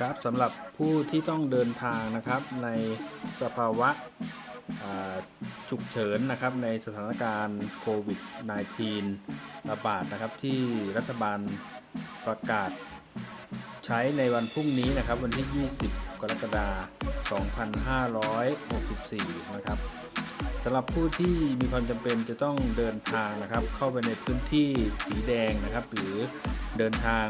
ครับสำหรับผู้ที่ต้องเดินทางนะครับในสภาวะฉุกเฉินนะครับในสถานการณ์โควิด -19 ระบาดนะครับที่รัฐบาลประกาศใช้ในวันพรุ่งนี้นะครับวันที่ 20 กรกฎาคม 2564 นะครับสำหรับผู้ที่มีความจำเป็นจะต้องเดินทางนะครับเข้าไปในพื้นที่สีแดงนะครับ หรือเดินทาง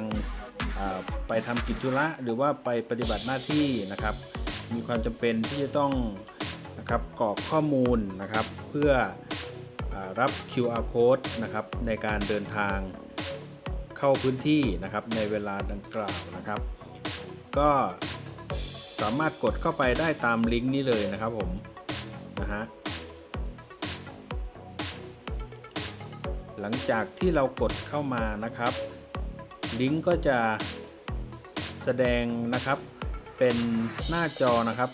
ไปทำกิจธุระหรือว่าไปปฏิบัติหน้าที่นะครับ มีความจำเป็นที่จะต้องนะครับกรอกข้อมูลนะครับ เพื่ออรับ QR code นะครับในการเดินทางเข้าพื้นที่นะครับในเวลาดังกล่าวนะครับ ก็สามารถกดเข้าไปได้ตามลิงก์นี้เลยนะครับผมนะฮะหลังจากที่เรากดเข้ามานะครับ ลิงก์ก็จะแสดงนะครับเป็นหน้าจอนะครับ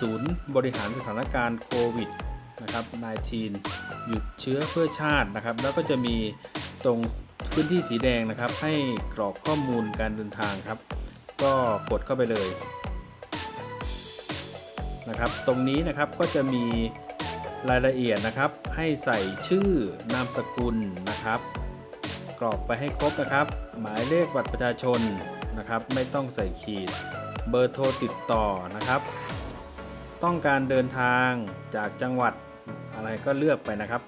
ศูนย์บริหารสถานการณ์โควิดนะครับ 19 หยุดเชื้อเพื่อชาตินะครับ แล้วก็จะมีตรงพื้นที่สีแดงนะครับ ให้กรอกข้อมูลการเดินทางครับ ก็กดเข้าไปเลยนะครับ ตรงนี้นะครับก็จะมีรายละเอียดนะครับ ให้ใส่ชื่อนามสกุลนะครับ กรอกไปให้ครบนะครับ หมายเลขบัตรประชาชนนะครับ ไม่ต้องใส่ขีด เบอร์โทรติดต่อนะครับ ต้องการเดินทางจากจังหวัดอะไรก็เลือกไปนะครับ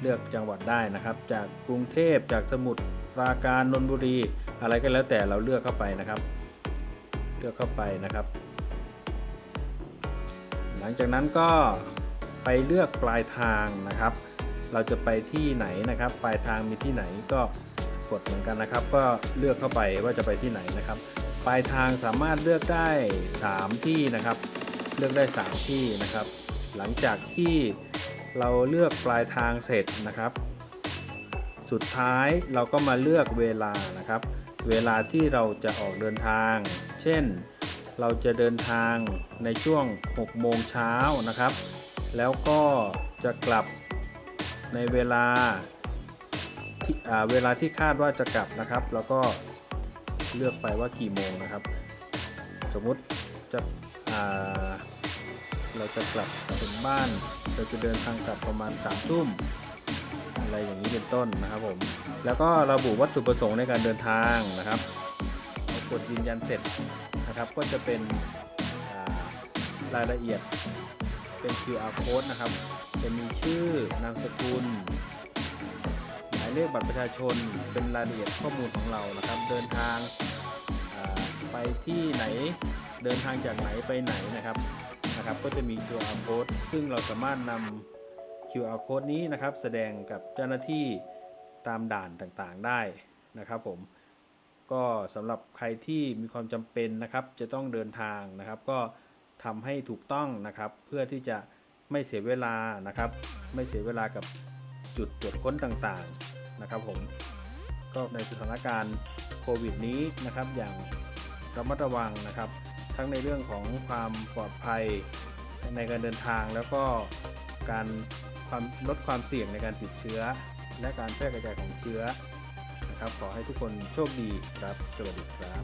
เลือกจังหวัดได้นะครับ จากกรุงเทพจากสมุทรปราการนนทบุรี อะไรก็แล้วแต่เราเลือกเข้าไปนะครับ เลือกเข้าไปนะครับ หลังจากนั้นก็ไปเลือกปลายทางนะครับ เราจะไปที่ไหนนะครับ ปลายทางมีที่ไหนก็กดเหมือนกันนะครับ ก็เลือกเข้าไปว่าจะไปที่ไหนนะครับ ปลายทางสามารถเลือกได้ 3 ที่นะครับ เลือกได้ 3 ที่นะครับ หลังจากที่เราเลือกปลายทางเสร็จนะครับ สุดท้ายเราก็มาเลือกเวลานะครับ เวลาที่เราจะออกเดินทาง เช่น เราจะเดินทางในช่วง 6 โมงเช้านะครับ แล้วก็จะกลับ ในเวลาที่เวลาที่คาดว่าจะกลับนะครับ แล้วก็เลือกไปว่ากี่โมงนะครับ สมมุติจะเราจะกลับถึงบ้าน เราจะเดินทางกลับประมาณ3ามทุ่มอะไรอย่างนี้เป็นต้นนะครับผม แล้วก็ระบุวัตถุประสงค์ในการเดินทางนะครับกดยืนยันเสร็จนะครับ ก็จะเป็นรายละเอียด เป็น QR code นะครับ จะมีชื่อนามสกุลหมายเลขบัตรประชาชนเป็นรายละเอียดข้อมูลของเรานะครับ เดินทางาไปที่ไหนเดินทางจากไหนไปไหนนะครับนะครับ ก็จะมี QR code ซึ่งเราสามารถนำ QR code นี้นะครับ แสดงกับเจ้าหน้าที่ตามด่านต่างๆได้นะครับผมก็สำหรับใครที่มีความจำเป็นนะครับ จะต้องเดินทางนะครับ ก็ ทำให้ถูกต้องนะครับ เพื่อที่จะไม่เสียเวลานะครับ ไม่เสียเวลากับจุดตรวจค้นต่างๆนะครับ ผมก็ในสถานการณ์โควิดนี้นะครับ อย่างระมัดระวังนะครับ ทั้งในเรื่องของความปลอดภัยในการเดินทางแล้วก็การความลดความเสี่ยงในการติดเชื้อ และการแพร่กระจายของเชื้อนะครับ ขอให้ทุกคนโชคดีครับ สวัสดีครับ